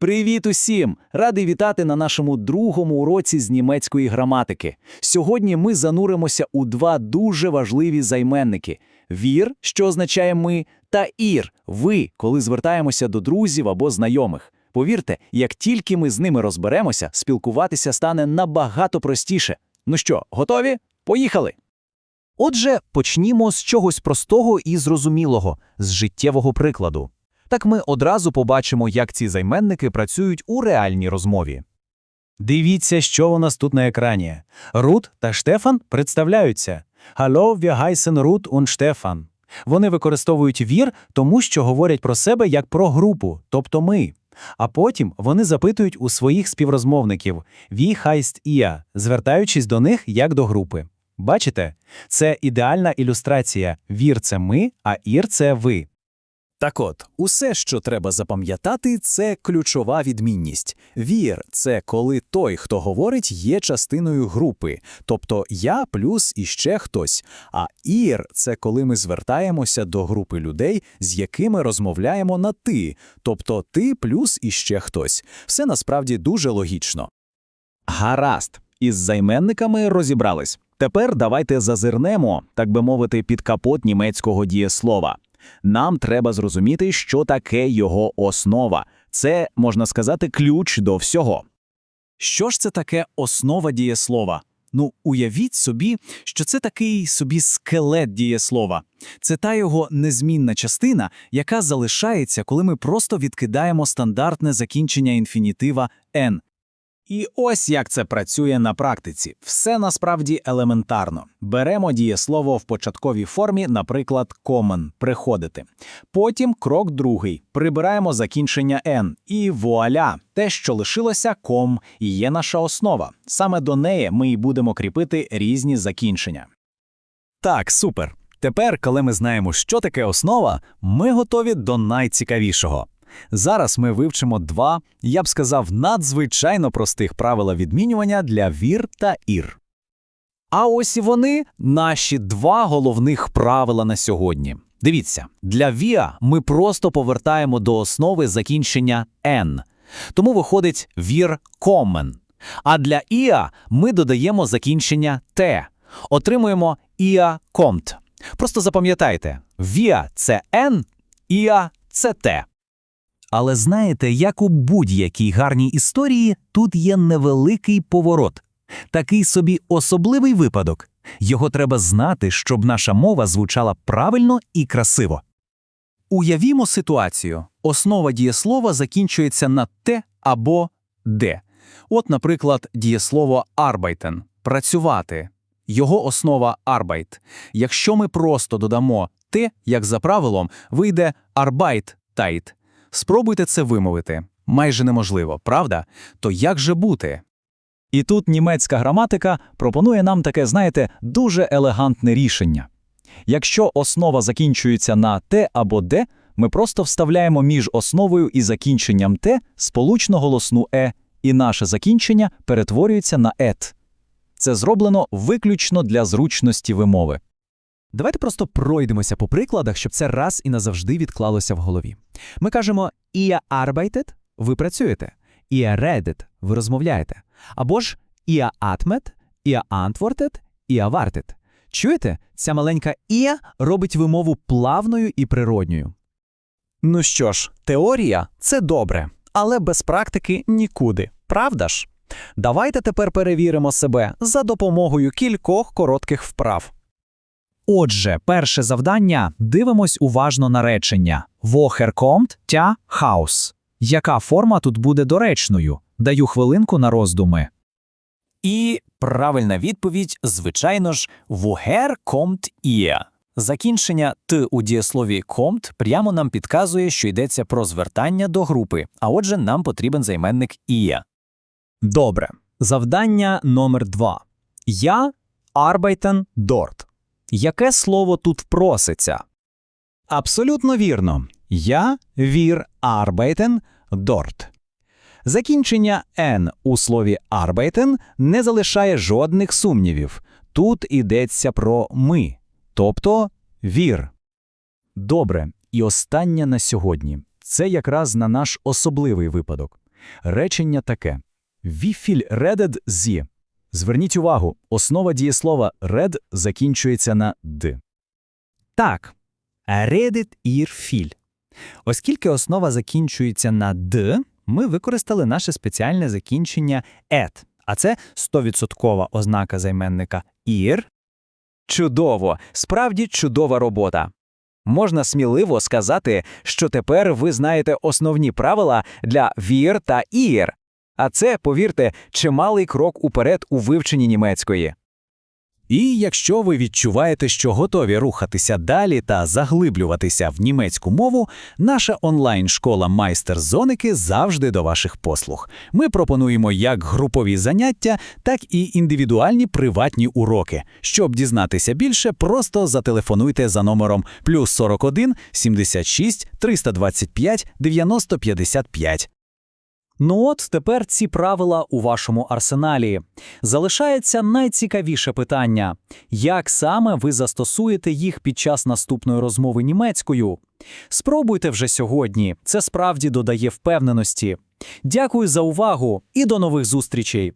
Привіт усім! Радий вітати на нашому другому уроці з німецької граматики. Сьогодні ми зануримося у два дуже важливі займенники: вір, що означає ми, та ір ви, коли звертаємося до друзів або знайомих. Повірте, як тільки ми з ними розберемося, спілкуватися стане набагато простіше. Ну що, готові? Поїхали! Отже, почнімо з чогось простого і зрозумілого, з життєвого прикладу. Так ми одразу побачимо, як ці займенники працюють у реальній розмові. Дивіться, що у нас тут на екрані. Рут та Штефан представляються. Hallo, wir heißen Рут und Штефан. Вони використовують вір, тому що говорять про себе як про групу, тобто ми. А потім вони запитують у своїх співрозмовників «Wie heißt ihr?», звертаючись до них як до групи. Бачите? Це ідеальна ілюстрація. Вір це ми, а ір це ви. Так от, усе, що треба запам'ятати, це ключова відмінність. Вір це коли той, хто говорить, є частиною групи, тобто я плюс іще хтось. А ір це коли ми звертаємося до групи людей, з якими розмовляємо на ти, тобто ти плюс іще хтось. Все насправді дуже логічно. Гаразд, із займенниками розібрались. Тепер давайте зазирнемо, так би мовити, під капот німецького дієслова. Нам треба зрозуміти, що таке його основа. Це, можна сказати, ключ до всього. Що ж це таке основа дієслова? Ну, уявіть собі, що це такий собі скелет дієслова. Це та його незмінна частина, яка залишається, коли ми просто відкидаємо стандартне закінчення інфінітива «n». І ось як це працює на практиці. Все насправді елементарно. Беремо дієслово в початковій формі, наприклад, common – приходити. Потім крок другий. Прибираємо закінчення «n». І вуаля! Те, що лишилося, ком, і є наша основа. Саме до неї ми й будемо кріпити різні закінчення. Так, супер. Тепер, коли ми знаємо, що таке основа, ми готові до найцікавішого. Зараз ми вивчимо два, я б сказав, надзвичайно простих правила відмінювання для вір та ір. А ось і вони наші два головних правила на сьогодні. Дивіться, для віа ми просто повертаємо до основи закінчення «n». Тому виходить вір комен. А для іа ми додаємо закінчення «т». Отримуємо іа комт. Просто запам'ятайте, віа це «n», іа це «т». Але знаєте, як у будь-якій гарній історії, тут є невеликий поворот. Такий собі особливий випадок. Його треба знати, щоб наша мова звучала правильно і красиво. Уявімо ситуацію. Основа дієслова закінчується на «те» або «де». От, наприклад, дієслово «arbeiten» – «працювати». Його основа «arbeit». Якщо ми просто додамо «те», як за правилом, вийде «arbeit» Спробуйте це вимовити. Майже неможливо, правда? То як же бути? І тут німецька граматика пропонує нам таке, знаєте, дуже елегантне рішення. Якщо основа закінчується на «те» або «де», ми просто вставляємо між основою і закінченням «те» сполучно голосну «е», і наше закінчення перетворюється на «ет». Це зроблено виключно для зручності вимови. Давайте просто пройдемося по прикладах, щоб це раз і назавжди відклалося в голові. Ми кажемо «Ihr arbeitet» – ви працюєте, «Ihr redet» – ви розмовляєте, або ж «Ihr atmet», «Ihr antwortet», «Ihr wartet». Чуєте, ця маленька «Ihr» робить вимову плавною і природньою. Ну що ж, теорія це добре, але без практики нікуди, правда ж? Давайте тепер перевіримо себе за допомогою кількох коротких вправ. Отже, перше завдання дивимось уважно на речення «Woher kommt тя Haus». Яка форма тут буде доречною? Даю хвилинку на роздуми. І правильна відповідь, звичайно ж, «Woher kommt ihr?». Закінчення «т» у дієслові «kommt» прямо нам підказує, що йдеться про звертання до групи, а отже, нам потрібен займенник «ihr». Добре. Завдання номер два. Я arbeiten dort. Яке слово тут проситься? Абсолютно вірно. Я вір arbeiten dort. Закінчення «n» у слові arbeiten не залишає жодних сумнівів. Тут йдеться про ми, тобто вір. Добре, і останнє на сьогодні. Це якраз на наш особливий випадок. Речення таке. «Wie viel redet Sie?» Зверніть увагу, основа дієслова «red» закінчується на «д». Так. Redet ihr viel. Оскільки основа закінчується на «д», ми використали наше спеціальне закінчення «et», а це 100% ознака займенника «ihr». Чудово, справді чудова робота. Можна сміливо сказати, що тепер ви знаєте основні правила для вір та ір. А це, повірте, чималий крок уперед у вивченні німецької. І якщо ви відчуваєте, що готові рухатися далі та заглиблюватися в німецьку мову, наша онлайн-школа Майстер Зоники завжди до ваших послуг. Ми пропонуємо як групові заняття, так і індивідуальні приватні уроки. Щоб дізнатися більше, просто зателефонуйте за номером плюс 41 76 325 90 55. Ну от тепер ці правила у вашому арсеналі. Залишається найцікавіше питання: як саме ви застосуєте їх під час наступної розмови німецькою? Спробуйте вже сьогодні, це справді додає впевненості. Дякую за увагу і до нових зустрічей!